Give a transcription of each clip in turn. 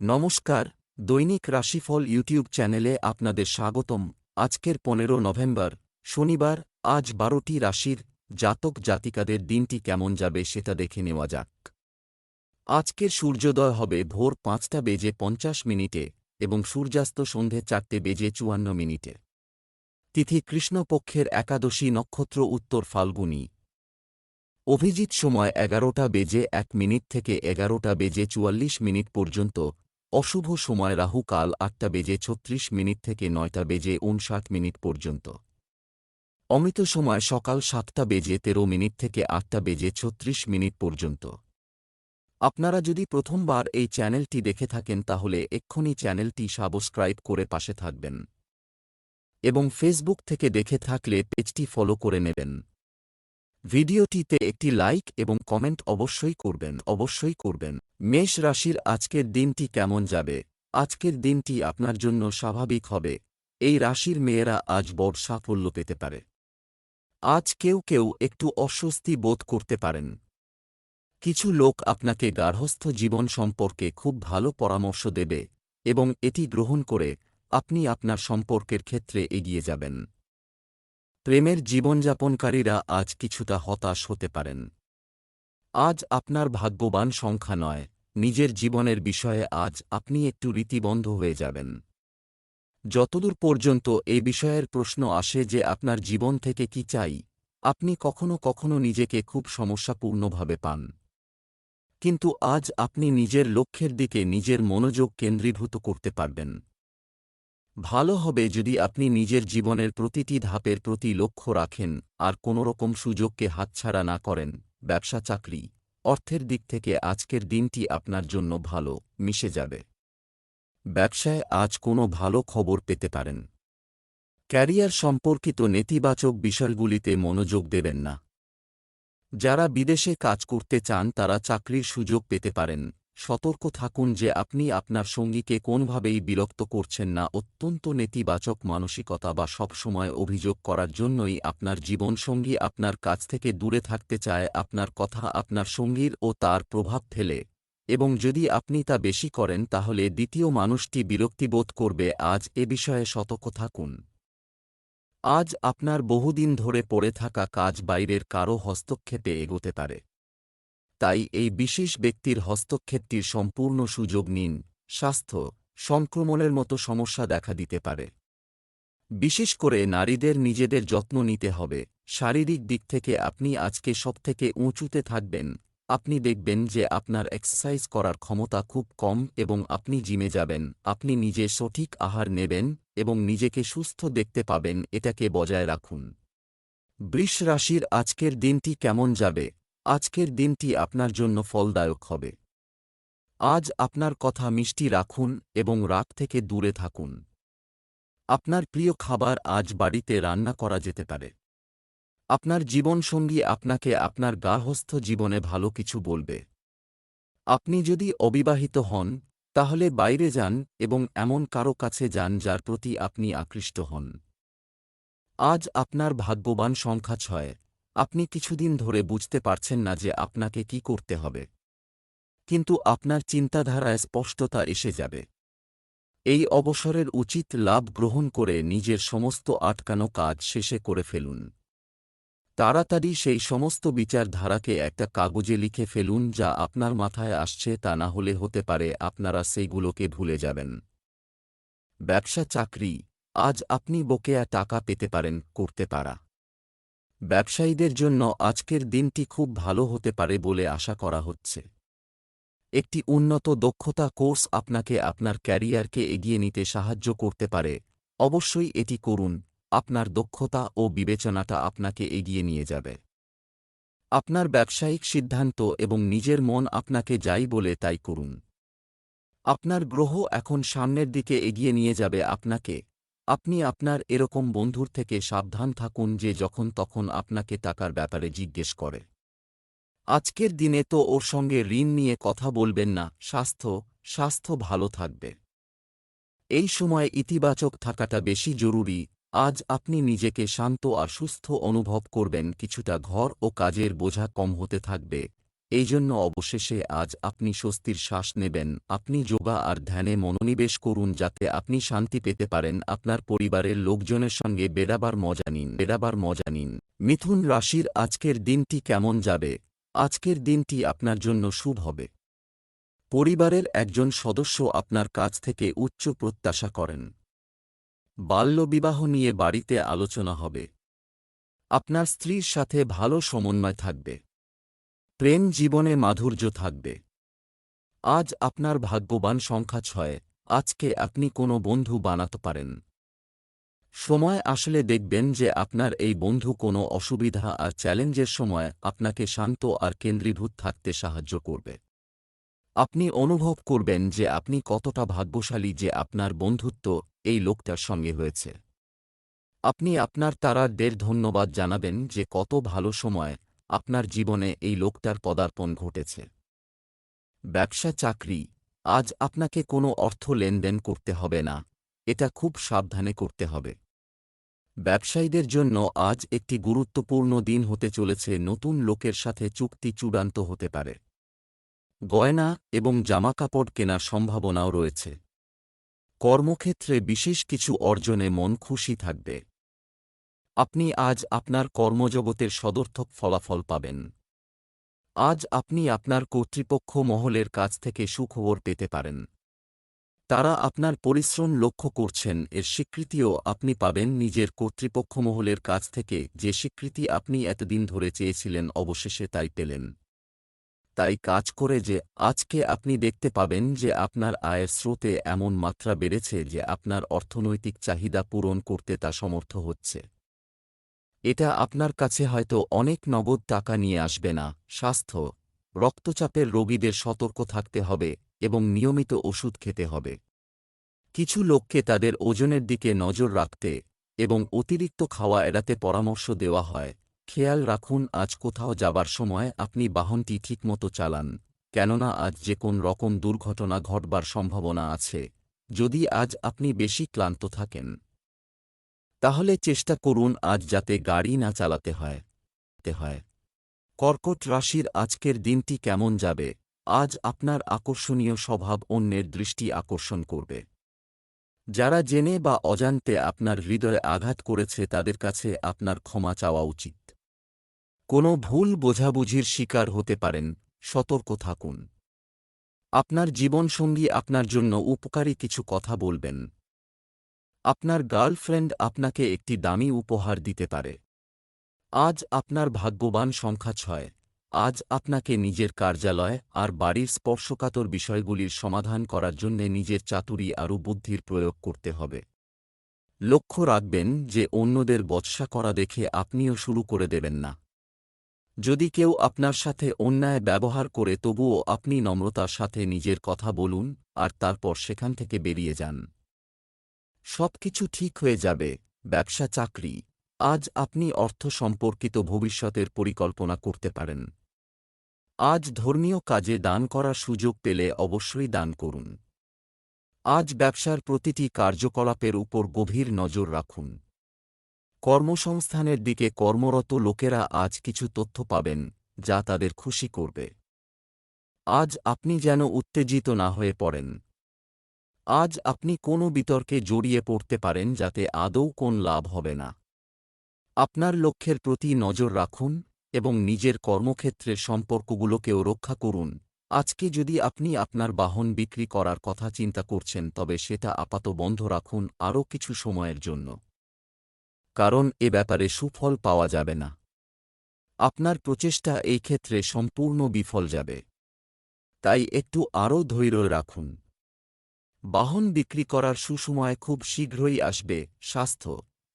নমস্কার, দৈনিক রাশিফল ইউটিউব চ্যানেলে আপনাদের স্বাগতম। আজকের পনেরো নভেম্বর, শনিবার, আজ বারোটি রাশির জাতক জাতিকাদের দিনটি কেমন যাবে সেটা দেখে নেওয়া যাক। আজকের সূর্যোদয় হবে ভোর পাঁচটা বেজে পঞ্চাশ মিনিটে এবং সূর্যাস্ত সন্ধে চারটে বেজে চুয়ান্ন মিনিটে। তিথি কৃষ্ণপক্ষের একাদশী নক্ষত্র উত্তর ফাল্গুনী। অভিজিৎ সময় এগারোটা বেজে এক মিনিট থেকে এগারোটা বেজে চুয়াল্লিশ মিনিট পর্যন্ত অশুভ সময় রাহু কাল আটটা বেজে ছত্রিশ মিনিট থেকে নয়টা বেজে উনষাট মিনিট পর্যন্ত। অমিত সময় সকাল সাতটা বেজে তেরো মিনিট থেকে আটটা বেজে ছত্রিশ মিনিট পর্যন্ত। আপনারা যদি প্রথমবার এই চ্যানেলটি দেখে থাকেন তাহলে এক্ষুনি চ্যানেলটি সাবস্ক্রাইব করে পাশে থাকবেন। এবং ফেসবুক থেকে দেখে থাকলে পেজটি ফলো করে নেবেন। ভিডিওটিতে একটি লাইক এবং কমেন্ট অবশ্যই করবেন অবশ্যই করবেন। মেষ রাশির আজকের দিনটি কেমন যাবে? আজকের দিনটি আপনার জন্য স্বাভাবিক হবে। এই রাশির মেয়েরা আজ বড় সাফল্য পেতে পারে। আজ কেউ কেউ একটু অস্বস্তি বোধ করতে পারেন। কিছু লোক আপনাকে গার্হস্থ জীবন সম্পর্কে খুব ভালো পরামর্শ দেবে এবং এটি গ্রহণ করে আপনি আপনার সম্পর্কের ক্ষেত্রে এগিয়ে যাবেন। প্রেমের জীবনযাপনকারীরা আজ কিছুটা হতাশ হতে পারেন। আজ আপনার ভাগ্যবান সংখ্যা নয়, নিজের জীবনের বিষয়ে আজ আপনি একটু রীতিবন্ধ হয়ে যাবেন। যতদূর পর্যন্ত এই বিষয়ের প্রশ্ন আসে যে আপনার জীবন থেকে কি চাই, আপনি কখনো কখনো নিজেকে খুব সমস্যাপূর্ণভাবে পান। কিন্তু আজ আপনি নিজের লক্ষ্যের দিকে নিজের মনোযোগ কেন্দ্রীভূত করতে পারবেন। ভালো হবে যদি আপনি নিজের জীবনের প্রতিটি ধাপের প্রতি লক্ষ্য রাখেন, আর কোনোরকম সুযোগকে হাতছাড়া না করেন। ব্যবসা চাকরি। অর্থের দিক থেকে আজকের দিনটি আপনার জন্য ভালো, মিশে যাবে। ব্যবসায় আজ কোনো ভালো খবর পেতে পারেন। ক্যারিয়ার সম্পর্কিত নেতিবাচক বিষয়গুলিতে মনোযোগ দেবেন না। যারা বিদেশে কাজ করতে চান তারা চাকরির সুযোগ পেতে পারেন। সতর্ক থাকুন যে আপনি আপনার সঙ্গীকে কোনভাবেই বিরক্ত করছেন না। অত্যন্ত নেতিবাচক মানসিকতা বা সবসময় অভিযোগ করার জন্যই আপনার জীবনসঙ্গী আপনার কাছ থেকে দূরে থাকতে চায়, আপনার কথা আপনার সঙ্গীর ও তার প্রভাব ফেলে। এবং যদি আপনি তা বেশি করেন, তাহলে দ্বিতীয় মানুষটি বিরক্তিবোধ করবে। আজ এ বিষয়ে সতর্ক থাকুন। আজ আপনার বহুদিন ধরে পড়ে থাকা কাজ বাইরের কারও হস্তক্ষেপে এগোতে পারে। তাই এই বিশেষ ব্যক্তির হস্তক্ষেপটির সম্পূর্ণ সুযোগ নিন, স্বাস্থ্য, সংক্রমণের মতো সমস্যা দেখা দিতে পারে। বিশেষ করে নারীদের নিজেদের যত্ন নিতে হবে। শারীরিক দিক থেকে আপনি আজকে সবথেকে উঁচুতে থাকবেন। আপনি দেখবেন যে আপনার এক্সারসাইজ করার ক্ষমতা খুব কম এবং আপনি জিমে যাবেন। আপনি নিজে সঠিক আহার নেবেন এবং নিজেকে সুস্থ দেখতে পাবেন, এটাকে বজায় রাখুন। বৃষ রাশির আজকের দিনটি কেমন যাবে? আজকের দিনটি আপনার জন্য ফলদায়ক হবে। আজ আপনার কথা মিষ্টি রাখুন এবং রাত থেকে দূরে থাকুন। আপনার প্রিয় খাবার আজ বাড়িতে রান্না করা যেতে পারে। আপনার জীবনসঙ্গী আপনাকে আপনার গার্হস্থ জীবনে ভালো কিছু বলবে। আপনি যদি অবিবাহিত হন, তাহলে বাইরে যান এবং এমন কারও কাছে যান যার প্রতি আপনি আকৃষ্ট হন। আজ আপনার ভাগ্যবান সংখ্যা ছয়। আপনি কিছুদিন ধরে বুঝতে পারছেন না যে আপনাকে কি করতে হবে। কিন্তু আপনার চিন্তাধারায় স্পষ্টতা এসে যাবে। এই অবসরের উচিত লাভ গ্রহণ করে নিজের সমস্ত আটকানো কাজ শেষে করে ফেলুন। তাড়াতাড়ি সেই সমস্ত বিচারধারাকে একটা কাগজে লিখে ফেলুন যা আপনার মাথায় আসছে তা না হলে হতে পারে আপনারা সেইগুলোকে ভুলে যাবেন। ব্যবসা চাকরি, আজ আপনি বকেয়া টাকা পেতে পারেন, করতে পারা। ব্যবসায়ীদের জন্য আজকের দিনটি খুব ভালো হতে পারে বলে আশা করা হচ্ছে। একটি উন্নত দক্ষতা কোর্স আপনাকে আপনার ক্যারিয়ারকে এগিয়ে নিতে সাহায্য করতে পারে। অবশ্যই এটি করুন, আপনার দক্ষতা ও বিবেচনাটা আপনাকে এগিয়ে নিয়ে যাবে। আপনার ব্যবসায়িক সিদ্ধান্ত এবং নিজের মন আপনাকে যাই বলে তাই করুন। আপনার গ্রহ এখন সামনের দিকে এগিয়ে নিয়ে যাবে আপনাকে। আপনি আপনার এরকম বন্ধুর থেকে সাবধান থাকুন যে যখন তখন আপনাকে টাকার ব্যাপারে জিজ্ঞেস করে। আজকের দিনে তো ওর সঙ্গে ঋণ নিয়ে কথা বলবেন না, স্বাস্থ্য স্বাস্থ্য ভালো থাকবে। এই সময় ইতিবাচক থাকাটা বেশি জরুরি, আজ আপনি নিজেকে শান্ত আর সুস্থ অনুভব করবেন, কিছুটা ঘর ও কাজের বোঝা কম হতে থাকবে এই জন্য অবশেষে আজ আপনি স্বস্তির শ্বাস নেবেন। আপনি যোগা আর ধ্যানে মনোনিবেশ করুন যাতে আপনি শান্তি পেতে পারেন। আপনার পরিবারের লোকজনের সঙ্গে বেড়াবার মজা নিন, বেড়াবার মজা নিন। মিথুন রাশির আজকের দিনটি কেমন যাবে? আজকের দিনটি আপনার জন্য শুভ হবে। পরিবারের একজন সদস্য আপনার কাছ থেকে উচ্চ প্রত্যাশা করেন। বাল্যবিবাহ নিয়ে বাড়িতে আলোচনা হবে। আপনার স্ত্রীর সাথে ভালো সমন্বয় থাকবে। প্রেম জীবনে মাধুর্য থাকবে। আজ আপনার ভাগ্যবান সংখ্যা ছয়, আজকে আপনি কোনো বন্ধু বানাতে পারেন। সময় আসলে দেখবেন যে আপনার এই বন্ধু কোনো অসুবিধা আর চ্যালেঞ্জের সময় আপনাকে শান্ত আর কেন্দ্রীভূত থাকতে সাহায্য করবে। আপনি অনুভব করবেন যে আপনি কতটা ভাগ্যশালী যে আপনার বন্ধুত্ব এই লোকটার সঙ্গে হয়েছে। আপনি আপনার তারাদের ধন্যবাদ জানাবেন যে কত ভালো সময় আপনার জীবনে এই লোকটার পদার্পণ ঘটেছে। ব্যবসা চাকরি, আজ আপনাকে কোনো অর্থ লেনদেন করতে হবে না, এটা খুব সাবধানে করতে হবে। ব্যবসায়ীদের জন্য আজ একটি গুরুত্বপূর্ণ দিন হতে চলেছে, নতুন লোকের সাথে চুক্তি চূড়ান্ত হতে পারে। গয়না এবং জামাকাপড় কেনার সম্ভাবনাও রয়েছে। কর্মক্ষেত্রে বিশেষ কিছু অর্জনে মন খুশি থাকবে। আপনি আজ আপনার কর্মজগতের সদর্থক ফলাফল পাবেন। আজ আপনি আপনার কর্তৃপক্ষ মহলের কাছ থেকে সুখবর পেতে পারেন। তারা আপনার পরিশ্রম লক্ষ্য করছেন, এর স্বীকৃতিও আপনি পাবেন নিজের কর্তৃপক্ষ মহলের কাছ থেকে, যে স্বীকৃতি আপনি এতদিন ধরে চেয়েছিলেন অবশেষে তাই পেলেন। তাই কাজ করে যে, আজকে আপনি দেখতে পাবেন যে আপনার আয়ের স্রোতে এমন মাত্রা বেড়েছে যে আপনার অর্থনৈতিক চাহিদা পূরণ করতে তা সমর্থ হচ্ছে। এটা আপনার কাছে হয়তো অনেক নগদ টাকা নিয়ে আসবে না। স্বাস্থ্য, রক্তচাপের রোগীদের সতর্ক থাকতে হবে এবং নিয়মিত ওষুধ খেতে হবে। কিছু লোককে তাদের ওজনের দিকে নজর রাখতে এবং অতিরিক্ত খাওয়া এড়াতে পরামর্শ দেওয়া হয়। খেয়াল রাখুন, আজ কোথাও যাবার সময় আপনি বাহনটি ঠিকমতো চালান, কেননা আজ যে কোন রকম দুর্ঘটনা ঘটবার সম্ভাবনা আছে। যদি আজ আপনি বেশি ক্লান্ত থাকেন তাহলে চেষ্টা করুন আজ যাতে গাড়ি না চালাতে হয় হয়। কর্কট রাশির আজকের দিনটি কেমন যাবে? আজ আপনার আকর্ষণীয় স্বভাব অন্যের দৃষ্টি আকর্ষণ করবে। যারা জেনে বা অজান্তে আপনার হৃদয়ে আঘাত করেছে তাদের কাছে আপনার ক্ষমা চাওয়া উচিত। কোনো ভুল বোঝাবুঝির শিকার হতে পারেন, সতর্ক থাকুন। আপনার জীবনসঙ্গী আপনার জন্য উপকারী কিছু কথা বলবেন। আপনার গার্লফ্রেন্ড আপনাকে একটি দামি উপহার দিতে পারে। আজ আপনার ভাগ্যবান সংখ্যা ছয়। আজ আপনাকে নিজের কার্যালয় আর বাড়ির স্পর্শকাতর বিষয়গুলির সমাধান করার জন্য নিজের চাতুরি আরও বুদ্ধির প্রয়োগ করতে হবে। লক্ষ্য রাখবেন যে অন্যদের বৎসা করা দেখে আপনিও শুরু করে দেবেন না। যদি কেউ আপনার সাথে অন্যায় ব্যবহার করে তবুও আপনি নম্রতার সাথে নিজের কথা বলুন আর তারপর সেখান থেকে বেরিয়ে যান। সবকিছু ঠিক হয়ে যাবে, ব্যবসা চাকরি। আজ আপনি অর্থ সম্পর্কিত ভবিষ্যতের পরিকল্পনা করতে পারেন। আজ ধর্মীয় কাজে দান করার সুযোগ পেলে অবশ্যই দান করুন। আজ ব্যবসার প্রতিটি কার্যকলাপের উপর গভীর নজর রাখুন। কর্মসংস্থানের দিকে কর্মরত লোকেরা আজ কিছু তথ্য পাবেন, যা তাদের খুশি করবে। আজ আপনি যেন উত্তেজিত না হয়ে পড়েন। আজ আপনি কোনো বিতর্কে জড়িয়ে পড়তে পারেন যাতে আদৌ কোন লাভ হবে না। আপনার লক্ষ্যের প্রতি নজর রাখুন এবং নিজের কর্মক্ষেত্রের সম্পর্কগুলোকেও রক্ষা করুন। আজকে যদি আপনি আপনার বাহন বিক্রি করার কথা চিন্তা করছেন, তবে সেটা আপাত বন্ধ রাখুন আরও কিছু সময়ের জন্য। কারণ এ ব্যাপারে সুফল পাওয়া যাবে না। আপনার প্রচেষ্টা এই ক্ষেত্রে সম্পূর্ণ বিফল যাবে। তাই একটু আরও ধৈর্য রাখুন। বাহন বিক্রি করার সুসময় খুব শীঘ্রই আসবে, স্বাস্থ্য,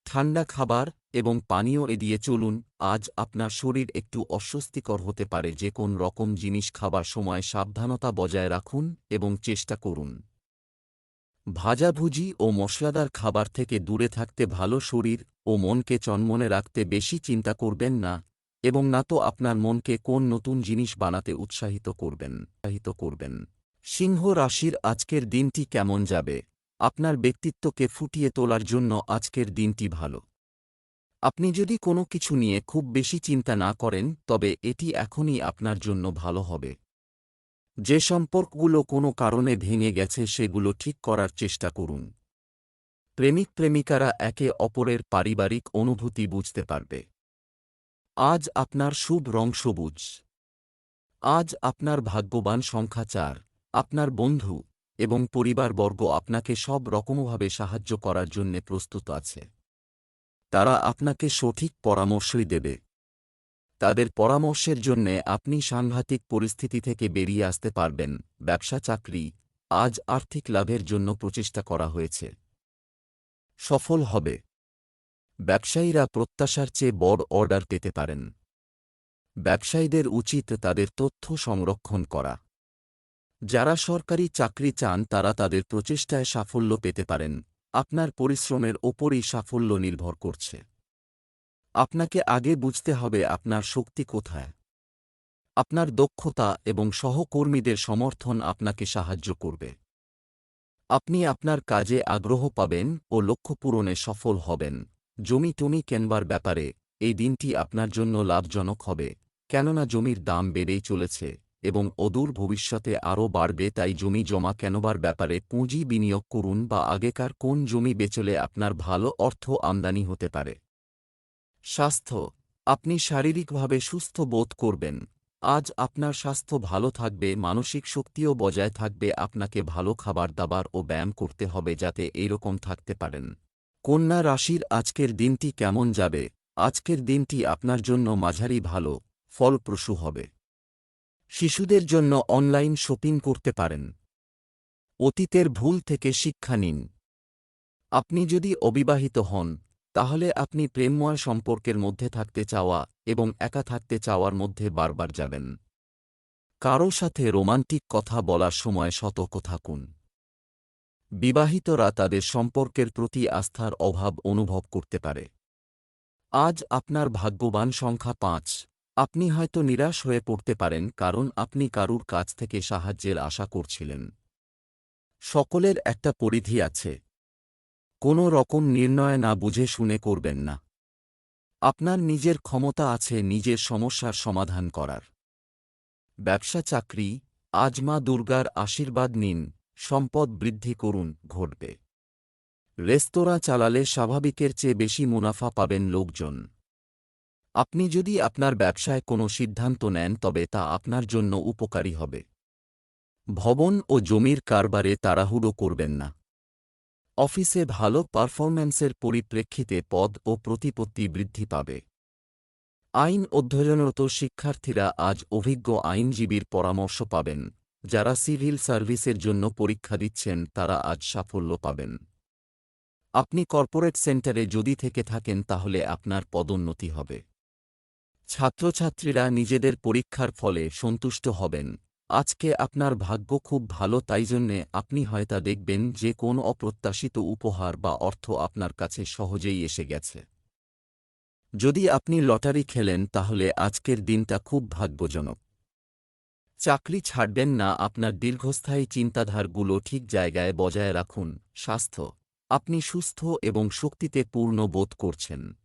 ঠান্ডা খাবার এবং পানীয় এড়িয়ে চলুন, আজ আপনার শরীর একটু অস্বস্তিকর হতে পারে যে কোন রকম জিনিস খাবার সময় সাবধানতা বজায় রাখুন এবং চেষ্টা করুন। ভাজাভুজি ও মশলাদার খাবার থেকে দূরে থাকতে ভালো শরীর ও মনকে চনমনে রাখতে বেশি চিন্তা করবেন না এবং না তো আপনার মনকে কোন নতুন জিনিস বানাতে উৎসাহিত করবেন উৎসাহিত করবেন। সিংহ রাশির আজকের দিনটি কেমন যাবে? আপনার ব্যক্তিত্বকে ফুটিয়ে তোলার জন্য আজকের দিনটি ভালো। আপনি যদি কোনো কিছু নিয়ে খুব বেশি চিন্তা না করেন, তবে এটি এখনই আপনার জন্য ভালো হবে। যে সম্পর্কগুলো কোনো কারণে ভেঙে গেছে, সেগুলো ঠিক করার চেষ্টা করুন। প্রেমিক প্রেমিকারা একে অপরের পারিবারিক অনুভূতি বুঝতে পারবে। আজ আপনার শুভ রং সবুজ। আজ আপনার ভাগ্যবান সংখ্যা চার। আপনার বন্ধু এবং পরিবারবর্গ আপনাকে সব রকমভাবে সাহায্য করার জন্য প্রস্তুত আছে। তারা আপনাকে সঠিক পরামর্শই দেবে। তাদের পরামর্শের জন্যে আপনি সাংঘাতিক পরিস্থিতি থেকে বেরিয়ে আসতে পারবেন। ব্যবসা চাকরি আজ আর্থিক লাভের জন্য প্রচেষ্টা করা হয়েছে। সফল হবে। ব্যবসায়ীরা প্রত্যাশার চেয়ে বড় অর্ডার পেতে পারেন। ব্যবসায়ীদের উচিত তাদের তথ্য সংরক্ষণ করা। যারা সরকারি চাকরি চান তারা তাদের প্রচেষ্টায় সাফল্য পেতে পারেন। আপনার পরিশ্রমের ওপরই সাফল্য নির্ভর করছে। আপনাকে আগে বুঝতে হবে আপনার শক্তি কোথায়। আপনার দক্ষতা এবং সহকর্মীদের সমর্থন আপনাকে সাহায্য করবে। আপনি আপনার কাজে আগ্রহ পাবেন ও লক্ষ্য পূরণে সফল হবেন। জমি টমি কেনবার ব্যাপারে এই দিনটি আপনার জন্য লাভজনক হবে, কেননা জমির দাম বেড়েই চলেছে। এবং অদূর ভবিষ্যতে আরও বাড়বে, তাই জমি জমা কেনবার ব্যাপারে পুঁজি বিনিয়োগ করুন বা আগেকার কোন জমি বেচলে আপনার ভালো অর্থ আমদানি হতে পারে। স্বাস্থ্য, আপনি শারীরিকভাবে সুস্থ বোধ করবেন। আজ আপনার স্বাস্থ্য ভালো থাকবে, মানসিক শক্তিও বজায় থাকবে, আপনাকে ভালো খাবার দাবার ও ব্যায়াম করতে হবে যাতে এইরকম থাকতে পারেন। কন্যা রাশির আজকের দিনটি কেমন যাবে? আজকের দিনটি আপনার জন্য মাঝারি ভালো, ফলপ্রসূ হবে। শিশুদের জন্য অনলাইন শপিং করতে পারেন। অতীতের ভুল থেকে শিক্ষা নিন। আপনি যদি অবিবাহিত হন, তাহলে আপনি প্রেমময় সম্পর্কের মধ্যে থাকতে চাওয়া এবং একা থাকতে চাওয়ার মধ্যে বারবার যাবেন। কারও সাথে রোমান্টিক কথা বলার সময় সতর্ক থাকুন। বিবাহিতরা তাদের সম্পর্কের প্রতি আস্থার অভাব অনুভব করতে পারে। আজ আপনার ভাগ্যবান সংখ্যা পাঁচ। আপনি হয়তো নিরাশ হয়ে পড়তে পারেন কারণ আপনি কারুর কাছ থেকে সাহায্যের আশা করছিলেন। সকলের একটা পরিধি আছে। কোনো রকম নির্ণয় না বুঝে শুনে করবেন না। আপনার নিজের ক্ষমতা আছে নিজের সমস্যার সমাধান করার। ব্যবসা চাকরি, আজ মা দুর্গার আশীর্বাদ নিন, সম্পদ বৃদ্ধি করুন, ঘটবে। রেস্তোরাঁ চালালে স্বাভাবিকের চেয়ে বেশি মুনাফা পাবেন লোকজন। আপনি যদি আপনার ব্যবসায় কোনো সিদ্ধান্ত নেন, তবে তা আপনার জন্য উপকারী হবে। ভবন ও জমির কারবারে তাড়াহুড়ো করবেন না। অফিসে ভালো পারফরম্যান্সের পরিপ্রেক্ষিতে পদ ও প্রতিপত্তি বৃদ্ধি পাবে। আইন অধ্যয়নরত শিক্ষার্থীরা আজ অভিজ্ঞ আইনজীবীর পরামর্শ পাবেন। যারা সিভিল সার্ভিসের জন্য পরীক্ষা দিচ্ছেন, তারা আজ সাফল্য পাবেন। আপনি কর্পোরেট সেন্টারে যদি থেকে থাকেন, তাহলে আপনার পদোন্নতি হবে। ছাত্রছাত্রীরা নিজেদের পরীক্ষার ফলে সন্তুষ্ট হবেন। আজকে আপনার ভাগ্য খুব ভালো, তাই জন্যে আপনি হয়তা দেখবেন যে কোন অপ্রত্যাশিত উপহার বা অর্থ আপনার কাছে সহজেই এসে গেছে। যদি আপনি লটারি খেলেন, তাহলে আজকের দিনটা খুব ভাগ্যজনক। চাকরি ছাড়বেন না, আপনার দীর্ঘস্থায়ী চিন্তাধারগুলো ঠিক জায়গায় বজায় রাখুন। স্বাস্থ্য। আপনি সুস্থ এবং শক্তিতে পূর্ণ বোধ করছেন।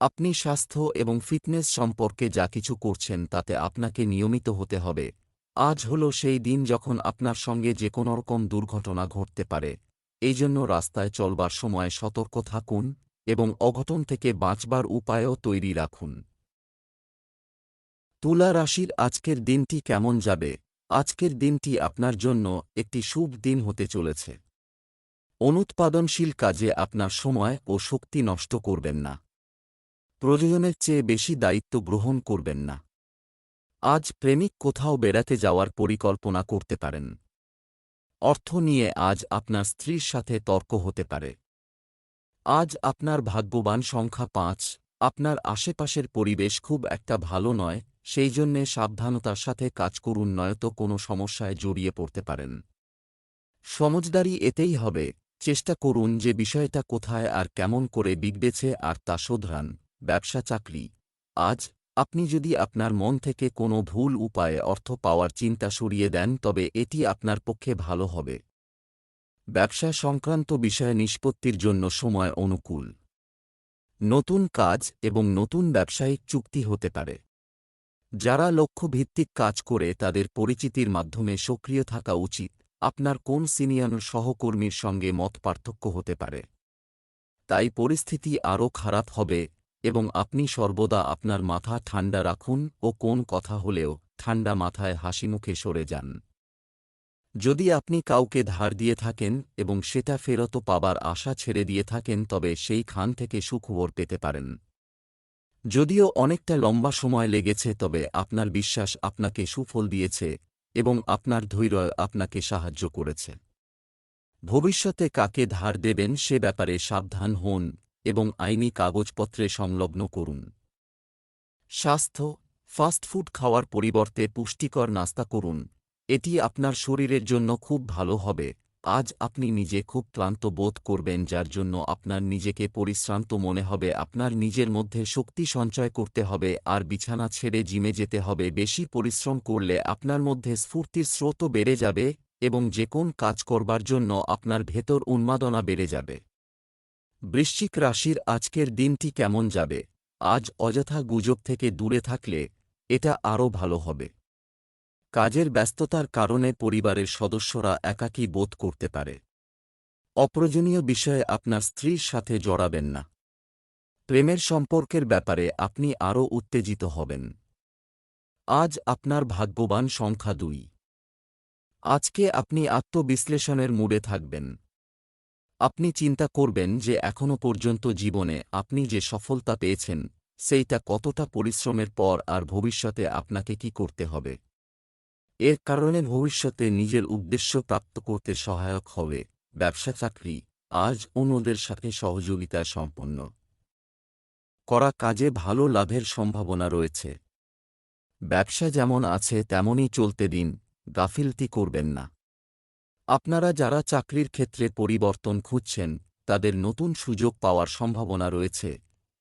আপনি স্বাস্থ্য এবং ফিটনেস সম্পর্কে যা কিছু করছেন তাতে আপনাকে নিয়মিত হতে হবে। আজ হল সেই দিন যখন আপনার সঙ্গে যে কোনো রকম দুর্ঘটনা ঘটতে পারে। এই জন্য রাস্তায় চলবার সময় সতর্ক থাকুন এবং অঘটন থেকে বাঁচবার উপায়ও তৈরি রাখুন। তুলা রাশির আজকের দিনটি কেমন যাবে? আজকের দিনটি আপনার জন্য একটি শুভ দিন হতে চলেছে। অনুৎপাদনশীল কাজে আপনার সময় ও শক্তি নষ্ট করবেন না। প্রয়োজনের চেয়ে বেশি দায়িত্ব গ্রহণ করবেন না। আজ প্রেমিক কোথাও বেড়াতে যাওয়ার পরিকল্পনা করতে পারেন। অর্থ নিয়ে আজ আপনার স্ত্রীর সাথে তর্ক হতে পারে। আজ আপনার ভাগ্যবান সংখ্যা পাঁচ, আপনার আশেপাশের পরিবেশ খুব একটা ভালো নয়, সেই জন্যে সাবধানতার সাথে কাজ করুন, নয়তো কোনো সমস্যায় জড়িয়ে পড়তে পারেন। সমজদারি এতেই হবে, চেষ্টা করুন যে বিষয়টা কোথায় আর কেমন করে বিগড়েছে আর তা শোধরান। ব্যবসা চাকরি। আজ আপনি যদি আপনার মন থেকে কোনো ভুল উপায়ে অর্থ পাওয়ার চিন্তা সরিয়ে দেন, তবে এটি আপনার পক্ষে ভালো হবে। ব্যবসা সংক্রান্ত বিষয়ে নিষ্পত্তির জন্য সময় অনুকূল। নতুন কাজ এবং নতুন ব্যবসায়িক চুক্তি হতে পারে। যারা লক্ষ্যভিত্তিক কাজ করে, তাদের পরিচিতির মাধ্যমে সক্রিয় থাকা উচিত। আপনার কোন সিনিয়র সহকর্মীর সঙ্গে মত পার্থক্য হতে পারে? তাই পরিস্থিতি আরও খারাপ হবে। এবং আপনি সর্বদা আপনার মাথা ঠান্ডা রাখুন ও কোন কথা হলেও ঠান্ডা মাথায় হাসিমুখে সরে যান। যদি আপনি কাউকে ধার দিয়ে থাকেন এবং সেটা ফেরত পাবার আশা ছেড়ে দিয়ে থাকেন, তবে সেই খান থেকে সুখবর পেতে পারেন। যদিও অনেকটা লম্বা সময় লেগেছে, তবে আপনার বিশ্বাস আপনাকে সুফল দিয়েছে এবং আপনার ধৈর্য আপনাকে সাহায্য করেছে। ভবিষ্যতে কাকে ধার দেবেন সে ব্যাপারে সাবধান হন এবং আইনি কাগজপত্রে সংলগ্ন করুন। স্বাস্থ্য ফাস্টফুড খাওয়ার পরিবর্তে পুষ্টিকর নাস্তা করুন। এটি আপনার শরীরের জন্য খুব ভালো হবে। আজ আপনি নিজে খুব ক্লান্ত বোধ করবেন, যার জন্য আপনার নিজেকে পরিশ্রান্ত মনে হবে। আপনার নিজের মধ্যে শক্তি সঞ্চয় করতে হবে, আর বিছানা ছেড়ে জিমে যেতে হবে। বেশি পরিশ্রম করলে আপনার মধ্যে স্ফূর্তির স্রোতও বেড়ে যাবে এবং যে কোন কাজ করবার জন্য আপনার ভেতর উন্মাদনা বেড়ে যাবে। বৃশ্চিক রাশির আজকের দিনটি কেমন যাবে? আজ অযথা গুজব থেকে দূরে থাকলে এটা আরও ভালো হবে। কাজের ব্যস্ততার কারণে পরিবারের সদস্যরা একাকী বোধ করতে পারে। অপ্রয়োজনীয় বিষয়ে আপনার স্ত্রীর সাথে জড়াবেন না। প্রেমের সম্পর্কের ব্যাপারে আপনি আরও উত্তেজিত হবেন। আজ আপনার ভাগ্যবান সংখ্যা দুই। আজকে আপনি আত্মবিশ্লেষণের মুডে থাকবেন। আপনি চিন্তা করবেন যে এখনও পর্যন্ত জীবনে আপনি যে সফলতা পেয়েছেন, সেইটা কতটা পরিশ্রমের পর আর ভবিষ্যতে আপনাকে কি করতে হবে। এর কারণে ভবিষ্যতে নিজের উদ্দেশ্য প্রাপ্ত করতে সহায়ক হবে ব্যবসা চাকরি, আজ অন্যদের সাথে সহযোগিতায় সম্পন্ন করা কাজে ভালো লাভের সম্ভাবনা রয়েছে। ব্যবসা যেমন আছে তেমনই চলতে দিন, গাফিলতি করবেন না। আপনারা যারা চাকরির ক্ষেত্রে পরিবর্তন খুঁজছেন, তাদের নতুন সুযোগ পাওয়ার সম্ভাবনা রয়েছে।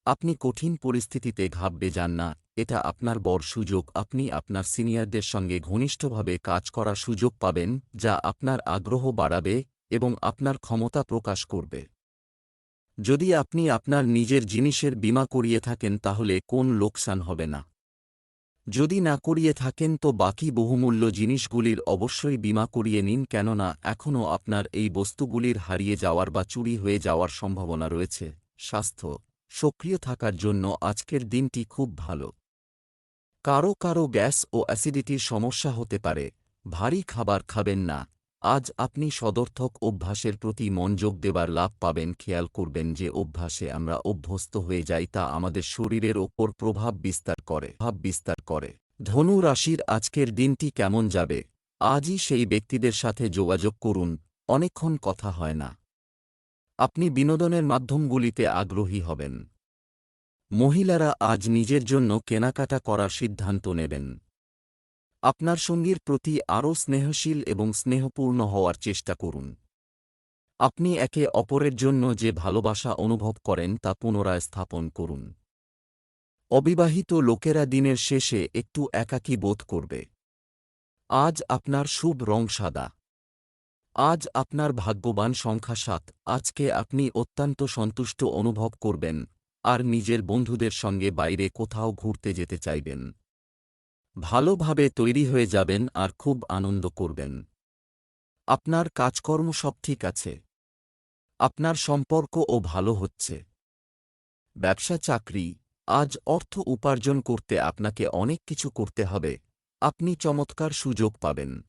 আপনি কঠিন পরিস্থিতিতে ঘাববে যান না, এটা আপনার বড় সুযোগ। আপনি আপনার সিনিয়রদের সঙ্গে ঘনিষ্ঠভাবে কাজ করার সুযোগ পাবেন, যা আপনার আগ্রহ বাড়াবে এবং আপনার ক্ষমতা প্রকাশ করবে। যদি আপনি আপনার নিজের জিনিসের বীমা করিয়ে থাকেন, তাহলে কোন লোকসান হবে না। যদি না করিয়ে থাকেন তো বাকি বহুমূল্য জিনিসগুলির অবশ্যই বিমা করিয়ে নিন কেননা এখনও আপনার এই বস্তুগুলির হারিয়ে যাওয়ার বা চুরি হয়ে যাওয়ার সম্ভাবনা রয়েছে। স্বাস্থ্য, সক্রিয় থাকার জন্য আজকের দিনটি খুব ভালো। কারও কারও গ্যাস ও অ্যাসিডিটির সমস্যা হতে পারে, ভারী খাবার খাবেন না। আজ আপনি সদর্থক অভ্যাসের প্রতি মনযোগ দেবার লাভ পাবেন। খেয়াল করবেন যে অভ্যাসে আমরা অভ্যস্ত হয়ে যাই তা আমাদের শরীরের ওপর প্রভাব বিস্তার করে। ভাব বিস্তার করে। ধনু রাশির আজকের দিনটি কেমন যাবে? আজই সেই ব্যক্তিদের সাথে যোগাযোগ করুন। অনেকক্ষণ কথা হয় না। আপনি বিনোদনের মাধ্যমগুলিতে আগ্রহী হবেন। মহিলারা আজ নিজের জন্য কেনাকাটা করার সিদ্ধান্ত নেবেন। আপনার সঙ্গীর প্রতি আরও স্নেহশীল এবং স্নেহপূর্ণ হওয়ার চেষ্টা করুন। আপনি একে অপরের জন্য যে ভালোবাসা অনুভব করেন তা পুনরায় স্থাপন করুন। অবিবাহিত লোকেরা দিনের শেষে একটু একাকী বোধ করবে। আজ আপনার শুভ রং সাদা। আজ আপনার ভাগ্যবান সংখ্যা সাত। আজকে আপনি অত্যন্ত সন্তুষ্ট অনুভব করবেন, আর নিজের বন্ধুদের সঙ্গে বাইরে কোথাও ঘুরতে যেতে চাইবেন। ভালোভাবে তৈরি হয়ে যাবেন আর খুব আনন্দ করবেন। আপনার কাজকর্ম সব ঠিক আছে। আপনার সম্পর্কও ভালো হচ্ছে। ব্যবসা, চাকরি, আজ অর্থ উপার্জন করতে আপনাকে অনেক কিছু করতে হবে। আপনি চমৎকার সুযোগ পাবেন।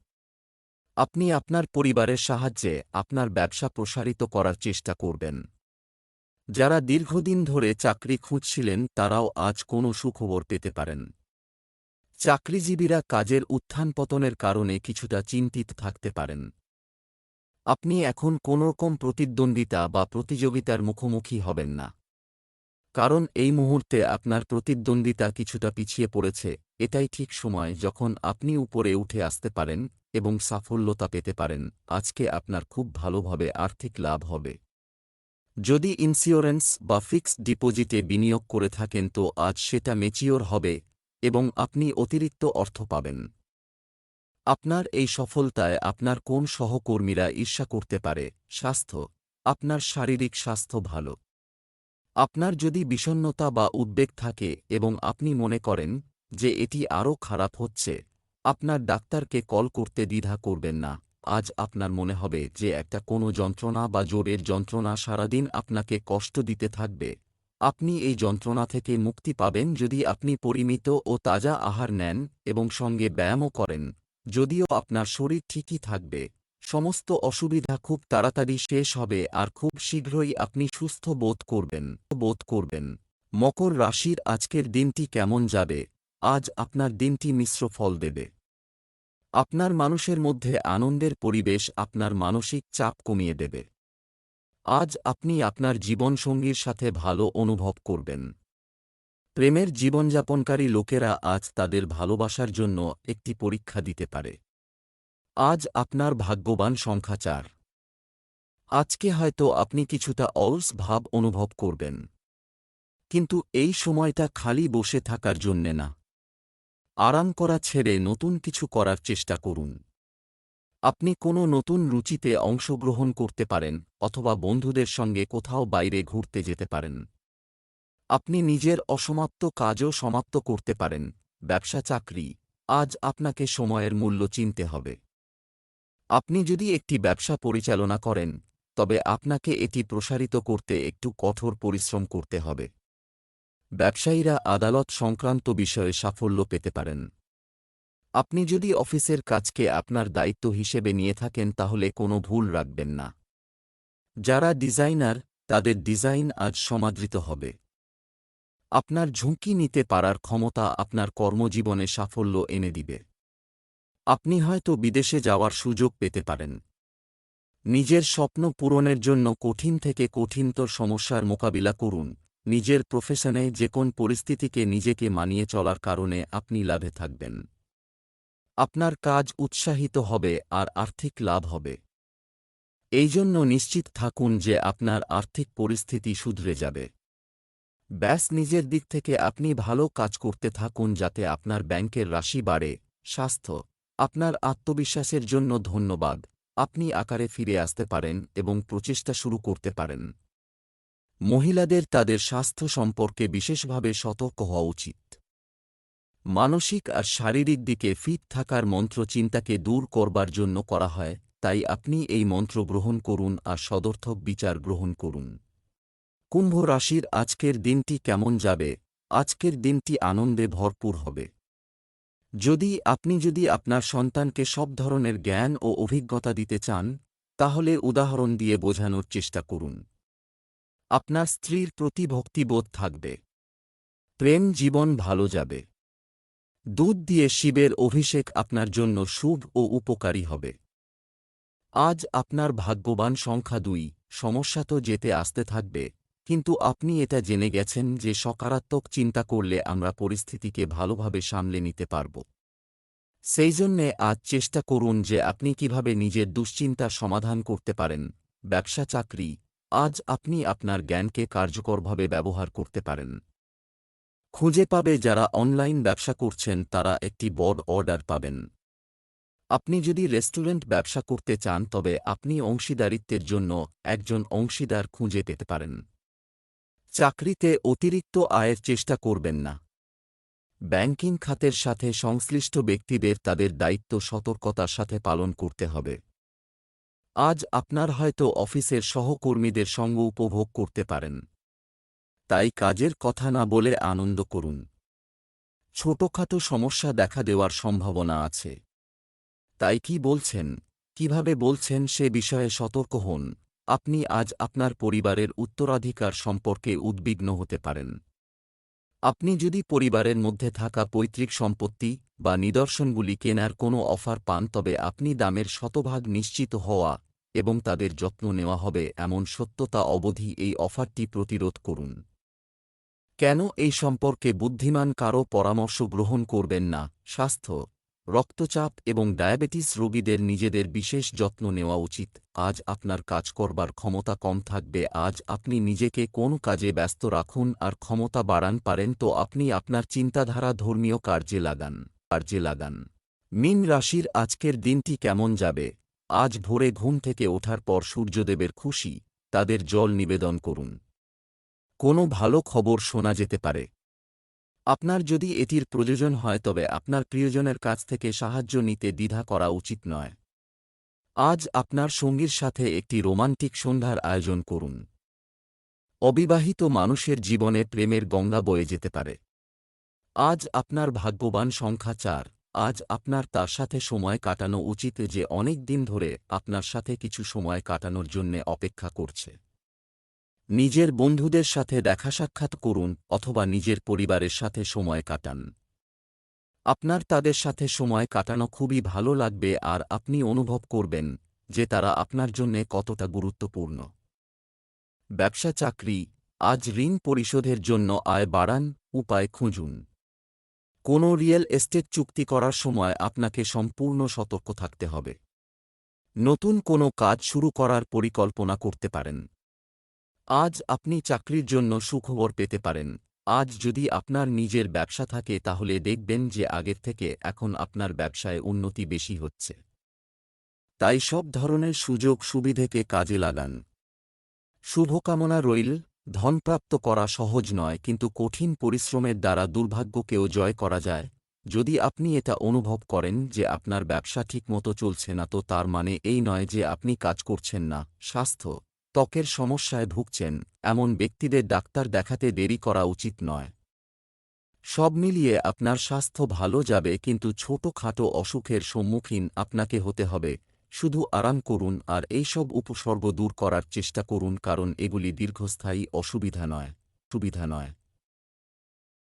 আপনি আপনার পরিবারের সাহায্যে আপনার ব্যবসা প্রসারিত করার চেষ্টা করবেন। যারা দীর্ঘদিন ধরে চাকরি খুঁজছিলেন তারাও আজ কোনো সুখবর পেতে পারেন। চাকরিজীবীরা কাজের উত্থান পতনের কারণে কিছুটা চিন্তিত থাকতে পারেন। আপনি এখন কোনোরকম প্রতিদ্বন্দ্বিতা বা প্রতিযোগিতার মুখোমুখি হবেন না। কারণ এই মুহূর্তে আপনার প্রতিদ্বন্দ্বিতা কিছুটা পিছিয়ে পড়েছে, এটাই ঠিক সময় যখন আপনি উপরে উঠে আসতে পারেন এবং সাফল্যতা পেতে পারেন, আজকে আপনার খুব ভালোভাবে আর্থিক লাভ হবে। যদি ইন্স্যুরেন্স বা ফিক্সড ডিপোজিটে বিনিয়োগ করে থাকেন তো আজ সেটা মেচিওর হবে এবং আপনি অতিরিক্ত অর্থ পাবেন। আপনার এই সফলতায় আপনার কোন সহকর্মীরা ঈর্ষা করতে পারে, স্বাস্থ্য, আপনার শারীরিক স্বাস্থ্য ভালো। আপনার যদি বিষণ্নতা বা উদ্বেগ থাকে এবং আপনি মনে করেন যে এটি আরও খারাপ হচ্ছে, আপনার ডাক্তারকে কল করতে দ্বিধা করবেন না। আজ আপনার মনে হবে যে একটা কোনো যন্ত্রণা বা জোরের যন্ত্রণা সারাদিন আপনাকে কষ্ট দিতে থাকবে। আপনি এই যন্ত্রণা থেকে মুক্তি পাবেন যদি আপনি পরিমিত ও তাজা আহার নেন এবং সঙ্গে ব্যায়ামও করেন। যদিও আপনার শরীর ঠিকই থাকবে। সমস্ত অসুবিধা খুব তাড়াতাড়ি শেষ হবে আর খুব শীঘ্রই আপনি সুস্থ বোধ করবেন। বোধ করবেন। মকর রাশির আজকের দিনটি কেমন যাবে? আজ আপনার দিনটি মিশ্র ফল দেবে। আপনার মানুষের মধ্যে আনন্দের পরিবেশ আপনার মানসিক চাপ কমিয়ে দেবে। আজ আপনি আপনার জীবনসঙ্গীর সাথে ভালো অনুভব করবেন। প্রেমের জীবনযাপনকারী লোকেরা আজ তাদের ভালোবাসার জন্য একটি পরীক্ষা দিতে পারে। আজ আপনার ভাগ্যবান সংখ্যা চার। আজকে হয়তো আপনি কিছুটা অলস ভাব অনুভব করবেন। কিন্তু এই সময়টা খালি বসে থাকার জন্যে না। আরাম করা ছেড়ে নতুন কিছু করার চেষ্টা করুন। আপনি কোনো নতুন রুচিতে অংশগ্রহণ করতে পারেন অথবা বন্ধুদের সঙ্গে কোথাও বাইরে ঘুরতে যেতে পারেন। আপনি নিজের অসমাপ্ত কাজও সমাপ্ত করতে পারেন, ব্যবসা চাকরি, আজ আপনাকে সময়ের মূল্য চিনতে হবে। আপনি যদি একটি ব্যবসা পরিচালনা করেন, তবে আপনাকে এটি প্রসারিত করতে একটু কঠোর পরিশ্রম করতে হবে। ব্যবসায়ীরা আদালত সংক্রান্ত বিষয়ে সাফল্য পেতে পারেন। আপনি যদি অফিসের কাজকে আপনার দায়িত্ব হিসেবে নিয়ে থাকেন তাহলে কোনো ভুল রাখবেন না। যারা ডিজাইনার, তাদের ডিজাইন আজ সমাদৃত হবে। আপনার ঝুঁকি নিতে পারার ক্ষমতা আপনার কর্মজীবনে সাফল্য এনে দিবে। আপনি হয়তো বিদেশে যাওয়ার সুযোগ পেতে পারেন। নিজের স্বপ্ন পূরণের জন্য কঠিন থেকে কঠিনতর সমস্যার মোকাবিলা করুন। নিজের প্রফেশনে যে কোন পরিস্থিতিকে নিজেকে মানিয়ে চলার কারণে আপনি লাভে থাকবেন। আপনার কাজ উৎসাহিত হবে আর আর্থিক লাভ হবে। এই জন্য নিশ্চিত থাকুন যে আপনার আর্থিক পরিস্থিতি শুধরে যাবে। ব্যাস, নিজের দিক থেকে আপনি ভালো কাজ করতে থাকুন যাতে আপনার ব্যাংকের রাশি বাড়ে। স্বাস্থ্য, আপনার আত্মবিশ্বাসের জন্য ধন্যবাদ। আপনি আকারে ফিরে আসতে পারেন এবং প্রচেষ্টা শুরু করতে পারেন। মহিলাদের তাদের স্বাস্থ্য সম্পর্কে বিশেষভাবে সতর্ক হওয়া উচিত। মানসিক আর শারীরিক দিকে ফিট থাকার মন্ত্র চিন্তাকে দূর করবার জন্য করা হয়, তাই আপনি এই মন্ত্র গ্রহণ করুন আর সদর্থক বিচার গ্রহণ করুন। কুম্ভ রাশির আজকের দিনটি কেমন যাবে? আজকের দিনটি আনন্দে ভরপুর হবে। যদি আপনি যদি আপনার সন্তানকে সব ধরনের জ্ঞান ও অভিজ্ঞতা দিতে চান, তাহলে উদাহরণ দিয়ে বোঝানোর চেষ্টা করুন। আপনার স্ত্রীর প্রতি ভক্তিবোধ থাকবে। প্রেম জীবন ভালো যাবে। দুধ দিয়ে শিবের অভিষেক আপনার জন্য শুভ ও উপকারী হবে। আজ আপনার ভাগ্যবান সংখ্যা দুই, সমস্যা তো যেতে আসতে থাকবে, কিন্তু আপনি এটা জেনে গেছেন যে সকারাত্মক চিন্তা করলে আমরা পরিস্থিতিকে ভালোভাবে সামলে নিতে পারব। সেই জন্যে আজ চেষ্টা করুন যে আপনি কীভাবে নিজের দুশ্চিন্তা সমাধান করতে পারেন, ব্যবসা চাকরি, আজ আপনি আপনার জ্ঞানকে কার্যকরভাবে ব্যবহার করতে পারেন। খুঁজে পাবে যারা অনলাইন ব্যবসা করছেন, তারা একটি বড় অর্ডার পাবেন। আপনি যদি রেস্টুরেন্ট ব্যবসা করতে চান, তবে আপনি অংশীদারিত্বের জন্য একজন অংশীদার খুঁজে পেতে পারেন। চাকরিতে অতিরিক্ত আয়ের চেষ্টা করবেন না। ব্যাংকিং খাতের সাথে সংশ্লিষ্ট ব্যক্তিদের তাদের দায়িত্ব সতর্কতার সাথে পালন করতে হবে। আজ আপনার হয়তো অফিসের সহকর্মীদের সঙ্গ উপভোগ করতে পারেন। তাই কাজের কথা না বলে আনন্দ করুন। ছোটখাটো সমস্যা দেখা দেওয়ার সম্ভাবনা আছে। তাই কি বলছেন? কীভাবে বলছেন সে বিষয়ে সতর্ক হন। আপনি আজ আপনার পরিবারের উত্তরাধিকার সম্পর্কে উদ্বিগ্ন হতে পারেন। আপনি যদি পরিবারের মধ্যে থাকা পৈতৃক সম্পত্তি বা নিদর্শনগুলি কেনার কোনো অফার পান, তবে আপনি দামের শতভাগ নিশ্চিত হওয়া এবং তাদের যত্ন নেওয়া হবে এমন সত্যতা অবধি এই অফারটি প্রতিরোধ করুন। কেন এই সম্পর্কে বুদ্ধিমান কারও পরামর্শ গ্রহণ করবেন না? স্বাস্থ্য, রক্তচাপ এবং ডায়াবেটিস রোগীদের নিজেদের বিশেষ যত্ন নেওয়া উচিত। আজ আপনার কাজ করবার ক্ষমতা কম থাকবে। আজ আপনি নিজেকে কোন কাজে ব্যস্ত রাখুন আর ক্ষমতা বাড়ান পারেন তো আপনি আপনার চিন্তাধারা ধর্মীয় কার্যে লাগান কার্যে লাগান। মিন রাশির আজকের দিনটি কেমন যাবে? আজ ভোরে ঘুম থেকে ওঠার পর সূর্যদেবের খুশি, তাদের জল নিবেদন করুন। কোনো ভালো খবর শোনা যেতে পারে। আপনার যদি এটির প্রয়োজন হয় তবে আপনার প্রিয়জনের কাছ থেকে সাহায্য নিতে দ্বিধা করা উচিত নয়। আজ আপনার সঙ্গীর সাথে একটি রোমান্টিক সন্ধ্যার আয়োজন করুন। অবিবাহিত মানুষের জীবনে প্রেমের গঙ্গা বয়ে যেতে পারে। আজ আপনার ভাগ্যবান সংখ্যা চার। আজ আপনার তার সাথে সময় কাটানো উচিত যে অনেক দিন ধরে আপনার সাথে কিছু সময় কাটানোর জন্য অপেক্ষা করছে। নিজের বন্ধুদের সাথে দেখা সাক্ষাৎ করুন অথবা নিজের পরিবারের সাথে সময় কাটান। আপনার তাদের সাথে সময় কাটানো খুবই ভালো লাগবে আর আপনি অনুভব করবেন যে তারা আপনার জন্যে কতটা গুরুত্বপূর্ণ। ব্যবসা চাকরি, আজ ঋণ পরিশোধের জন্য আয় বাড়ান, উপায় খুঁজুন। কোনো রিয়েল এস্টেট চুক্তি করার সময় আপনাকে সম্পূর্ণ সতর্ক থাকতে হবে। নতুন কোনো কাজ শুরু করার পরিকল্পনা করতে পারেন। আজ আপনি চাকরির জন্য সুখবর পেতে পারেন। আজ যদি আপনার নিজের ব্যবসা থাকে, তাহলে দেখবেন যে আগের থেকে এখন আপনার ব্যবসায় উন্নতি বেশি হচ্ছে। তাই সব ধরনের সুযোগ সুবিধেকে কাজে লাগান। শুভকামনা রইল, ধনপ্রাপ্ত করা সহজ নয়, কিন্তু কঠিন পরিশ্রমের দ্বারা দুর্ভাগ্যকেও জয় করা যায়। যদি আপনি এটা অনুভব করেন যে আপনার ব্যবসা ঠিকমতো চলছে না, তো তার মানে এই নয় যে আপনি কাজ করছেন না, স্বাস্থ্য। ত্বকের সমস্যায় ভুগছেন, এমন ব্যক্তিদের ডাক্তার দেখাতে দেরি করা উচিত নয়। সব মিলিয়ে আপনার স্বাস্থ্য ভালো যাবে কিন্তু ছোটখাটো অসুখের সম্মুখীন আপনাকে হতে হবে। শুধু আরাম করুন আর এইসব উপসর্গ দূর করার চেষ্টা করুন কারণ এগুলি দীর্ঘস্থায়ী অসুবিধা নয়, সুবিধা নয়।